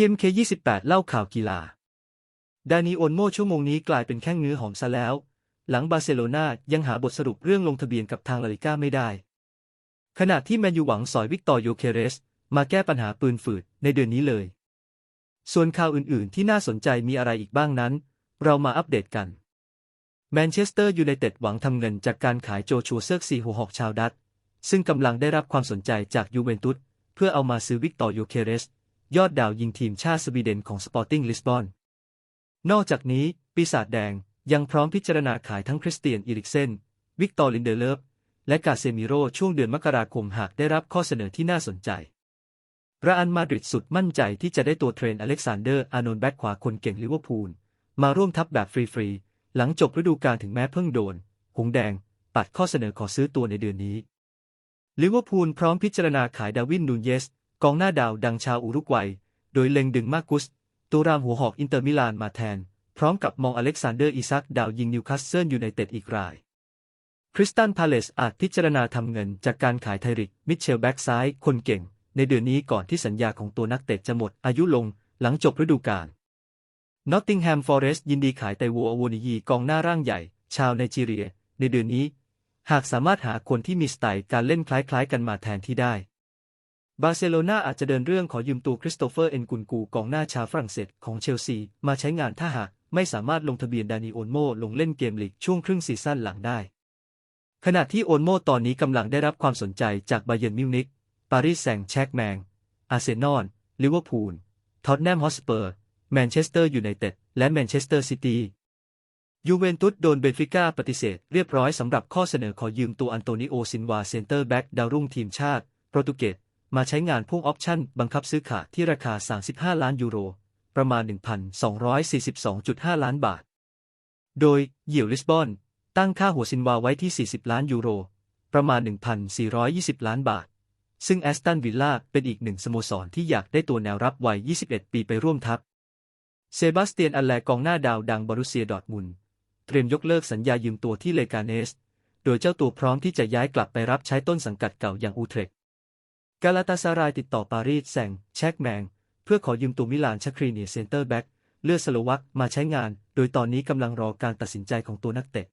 TMK 28 เล่าข่าวกีฬา ดานิโอนโมชั่วโมงนี้กลายเป็นแค่เนื้อหอมซะแล้ว หลังบาร์เซโลนายังหาบทสรุปเรื่องลงทะเบียนกับทางลาลิก้าไม่ได้ ขณะที่แมนยูหวังสอยวิกตอร์โยเคเรส มาแก้ปัญหาปืนฝืดในเดือนนี้เลย ส่วนข่าวอื่นๆ ที่น่าสนใจมีอะไรอีกบ้างนั้น เรามาอัปเดตกัน แมนเชสเตอร์ยูไนเต็ดหวังทำเงินจากการขายโจชัวเซิร์ซีหัวหอกชาวดัตช์ซึ่งกำลังได้รับความสนใจจากยูเวนตุสเพื่อเอามาซื้อวิกตอร์โยเคเรส ยอดดาวยิงทีมชาติสวีเดนของสปอร์ติ้งลิสบอน นอกจากนี้ ปีศาจแดงยังพร้อมพิจารณาขายทั้งคริสเตียนอีริกเซน วิกตอร์ลินเดเลฟและกาเซมิโรช่วงเดือนมกราคมหากได้รับข้อเสนอที่น่าสนใจระอันมาดริดสุดมั่นใจที่จะได้ตัวเทรนอเล็กซานเดอร์ อานนแบ็กขวาคนเก่งลิเวอร์พูล มาร่วมทัพแบบฟรีๆ หลังจบฤดูกาลถึงแม้เพิ่งโดน หงแดง ปัดข้อเสนอขอซื้อตัวในเดือนนี้ ลิเวอร์พูลพร้อมพิจารณาขายดาวินนูนเยส กองหน้าดาวดังชาวอุรุกวัย โดยเล็งดึงมากุสตัวรามหัวหอกอินเตอร์มิลานมาแทน พร้อมกับมองอเล็กซานเดอร์อิซักดาวยิงนิวคาสเซิลยูไนเต็ดอีกราย คริสตันพาเลสอาจพิจารณาทำเงินจากการขายไทริก มิเชลแบ็กซ้าย คนเก่ง ในเดือนนี้ก่อนที่สัญญาของตัวนักเตะจะหมดอายุลงหลังจบฤดูกาลนอตติงแฮมฟอเรสต์ยินดีขายไตวัวอวนิยีกองหน้าร่างใหญ่ ชาวไนจีเรีย ในเดือนนี้ หากสามารถหาคนที่มีสไตล์การเล่นคล้ายๆกันมาแทนที่ได้ บาร์เซโลนาอาจจะเดินเรื่องขอยืมตัวคริสโตเฟอร์เอ็นกุนกูกองหน้าชาวฝรั่งเศสของเชลซี มาใช้งานถ้าหากไม่สามารถลงทะเบียนดานิโอนโมลงเล่นเกมลีกช่วงครึ่งซีซั่นหลังได้ ขณะที่โอนโมตอนนี้กำลังได้รับความสนใจจากบาเยิร์นมิวนิกปารีสแซงต์แชร์กแมง อาร์เซนอล ลิเวอร์พูล ท็อตแนมฮอสเปอร์ แมนเชสเตอร์ยูไนเต็ด และแมนเชสเตอร์ซิตี้ ยูเวนตุสโดนเบนฟิก้าปฏิเสธเรียบร้อยสำหรับข้อเสนอขอยืมตัวอันโตนิโอซินวาเซนเตอร์แบ็กดาวรุ่งทีมชาติ โปรตุเกส มาใช้งานพ่วงออปชั่น บังคับซื้อขาดที่ราคา 35 ล้านยูโร ประมาณ 1,242.5 ล้านบาท โดยเยี่ยวลิสบอนตั้งค่าหัวซินวาไว้ที่ 40 ล้านยูโร ประมาณ 1,420 ล้านบาท ซึ่งแอสตันวิลล่าเป็นอีกหนึ่งสโมสรที่อยากได้ตัวแนวรับวัย 21 ปีไปร่วมทัพ เซบาสเตียนอัลแลกองหน้าดาวดังบอรุเซียดอร์ทมุนเตรียมยกเลิกสัญญายืมตัวที่เลกาเนส โดยเจ้าตัวพร้อมที่จะย้ายกลับไปรับใช้ต้นสังกัดเก่าอย่างอูเทรก กาลาตาซารายติดต่อปารีสแซงแชกแมง เพื่อขอยืมตัวมิลานชัครีเนียเซนเตอร์แบ็กเลือดสโลวักมาใช้งาน โดยตอนนี้กำลังรอการตัดสินใจของตัวนักเตะ